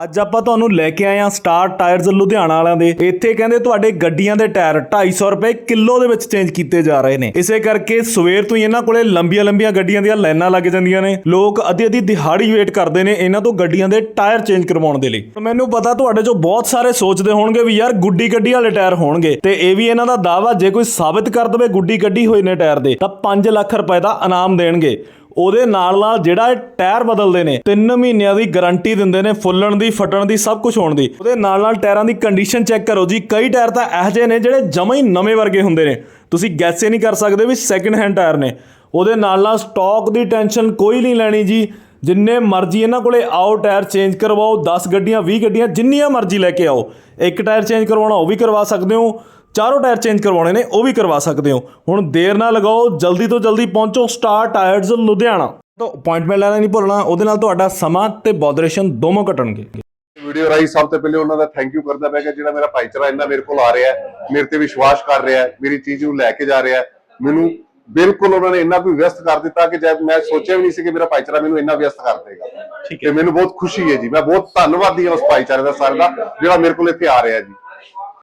ਅੱਜ ਆਪਾਂ ਤੁਹਾਨੂੰ ਲੈ ਕੇ ਆਏ ਹਾਂ ਸਟਾਰ ਟਾਇਰਸ ਲੁਧਿਆਣਾ ਵਾਲਿਆਂ ਦੇ। ਇੱਥੇ ਕਹਿੰਦੇ ਤੁਹਾਡੇ ਗੱਡੀਆਂ ਦੇ ਟਾਇਰ 250 ਰੁਪਏ ਕਿਲੋ ਦੇ ਵਿੱਚ ਚੇਂਜ ਕੀਤੇ ਜਾ ਰਹੇ ਨੇ। ਇਸੇ ਕਰਕੇ ਸਵੇਰ ਤੋਂ ਹੀ ਇਹਨਾਂ ਕੋਲੇ ਲੰਬੀਆਂ ਲੰਬੀਆਂ ਗੱਡੀਆਂ ਦੀਆਂ ਲਾਈਨਾਂ ਲੱਗ ਜਾਂਦੀਆਂ ਨੇ। ਲੋਕ ਅੱਧੀ ਅੱਧੀ ਦਿਹਾੜੀ ਵੇਟ ਕਰਦੇ ਨੇ ਇਹਨਾਂ ਤੋਂ ਗੱਡੀਆਂ ਦੇ ਟਾਇਰ ਚੇਂਜ ਕਰਵਾਉਣ ਦੇ ਲਈ। ਮੈਨੂੰ ਪਤਾ ਤੁਹਾਡੇ ਚੋਂ ਬਹੁਤ ਸਾਰੇ ਸੋਚਦੇ ਹੋਣਗੇ ਵੀ ਯਾਰ ਗੁੱਡੀ ਗੱਡੀ ਵਾਲੇ ਟਾਇਰ ਹੋਣਗੇ। ਤੇ ਇਹ ਵੀ ਇਹਨਾਂ ਦਾ ਦਾਵਾ ਜੇ ਕੋਈ ਸਾਬਿਤ ਕਰ ਦਵੇ ਗੁੱਡੀ ਗੱਡੀ ਹੋਏ ਨੇ ਟਾਇਰ ਦੇ, ਤਾਂ 5 ਲੱਖ ਰੁਪਏ ਦਾ ਇਨਾਮ ਦੇਣਗੇ। ਉਹਦੇ ਨਾਲ ਨਾਲ ਜਿਹੜਾ ਟਾਇਰ ਬਦਲਦੇ ਨੇ 3 ਮਹੀਨਿਆਂ ਦੀ ਗਾਰੰਟੀ ਦਿੰਦੇ ਨੇ ਫੁੱਲਣ ਦੀ, ਫਟਣ ਦੀ, ਸਭ ਕੁਝ ਹੋਣ ਦੀ। ਉਹਦੇ ਨਾਲ ਨਾਲ ਟਾਇਰਾਂ ਦੀ ਕੰਡੀਸ਼ਨ ਚੈੱਕ ਕਰੋ ਜੀ। ਕਈ ਟਾਇਰ ਤਾਂ ਇਹੋ ਜਿਹੇ ਨੇ ਜਿਹੜੇ ਜਮਾਂ ਹੀ ਨਵੇਂ ਵਰਗੇ ਹੁੰਦੇ ਨੇ। ਤੁਸੀਂ ਗੈਸੇ ਨਹੀਂ ਕਰ ਸਕਦੇ ਵੀ ਸੈਕਿੰਡ ਹੈਂਡ ਟਾਇਰ ਨੇ। ਉਹਦੇ ਨਾਲ ਨਾਲ ਸਟਾਕ ਦੀ ਟੈਨਸ਼ਨ ਕੋਈ ਨਹੀਂ ਲੈਣੀ ਜੀ। ਜਿੰਨੇ ਮਰਜ਼ੀ ਇਹਨਾਂ ਕੋਲੇ ਆਓ, ਟਾਇਰ ਚੇਂਜ ਕਰਵਾਓ 10 ਗੱਡੀਆਂ 20 ਗੱਡੀਆਂ, ਜਿੰਨੀਆਂ ਮਰਜ਼ੀ ਲੈ ਕੇ ਆਓ। ਇੱਕ ਟਾਇਰ ਚੇਂਜ ਕਰਵਾਉਣਾ, ਉਹ ਵੀ ਕਰਵਾ ਸਕਦੇ ਹੋ। ਚਾਰੋਂ ਟਾਇਰ ਚੇਂਜ ਕਰਵਾਉਣੇ ਨੇ ਉਹ ਵੀ ਕਰਵਾ ਸਕਦੇ ਹੋ। ਹੁਣ ਦੇਰ ਨਾ ਲਗਾਓ ਜਲਦੀ ਤੋਂ ਜਲਦੀ ਪਹੁੰਚੋ ਸਟਾਰ ਟਾਇਰਸ ਲੁਧਿਆਣਾ। ਤੋਂ ਅਪਾਇੰਟਮੈਂਟ ਲੈਣਾ ਨਹੀਂ ਭੁੱਲਣਾ ਉਹਦੇ ਨਾਲ ਤੁਹਾਡਾ ਸਮਾਂ ਤੇ ਬੋਦਰੇਸ਼ਨ ਦੋਨੋਂ ਘਟਣਗੇ। ਵੀਡੀਓ ਰਾਈ ਸਭ ਤੋਂ ਪਹਿਲੇ ਉਹਨਾਂ ਦਾ ਥੈਂਕ ਯੂ ਕਰਦਾ ਮੈਂ ਕਿ ਜਿਹੜਾ ਮੇਰਾ ਭਾਈਚਾਰਾ ਇੰਨਾ ਮੇਰੇ ਕੋਲ ਆ ਰਿਹਾ ਹੈ ਮੇਰੇ ਤੇ ਵਿਸ਼ਵਾਸ ਕਰ ਰਿਹਾ ਹੈ ਮੇਰੀ ਚੀਜ਼ ਨੂੰ ਲੈ ਕੇ ਜਾ ਰਿਹਾ ਹੈ। ਮੈਨੂੰ ਬਿਲਕੁਲ ਉਹਨਾਂ ਨੇ ਇੰਨਾ ਕੋਈ ਵਿਅਸਤ ਕਰ ਦਿੱਤਾ ਕਿ ਜਦ ਮੈਂ ਸੋਚਿਆ ਵੀ ਨਹੀਂ ਸੀ ਕਿ ਮੇਰਾ ਭਾਈਚਾਰਾ ਮੈਨੂੰ ਇੰਨਾ ਵਿਅਸਤ ਕਰ ਦੇਗਾ। ਠੀਕ ਹੈ। ਮੈਨੂੰ ਬਹੁਤ ਖੁਸ਼ੀ ਹੈ ਜੀ ਮੈਂ ਬਹੁਤ ਧੰਨਵਾਦੀ ਹਾਂ ਉਸ ਭਾਈਚਾਰੇ ਦਾ ਸਾਰੇ ਦਾ ਜਿਹੜਾ ਮੇਰੇ ਕੋਲ ਇੱਥੇ ਆ ਰਿਹਾ ਜੀ।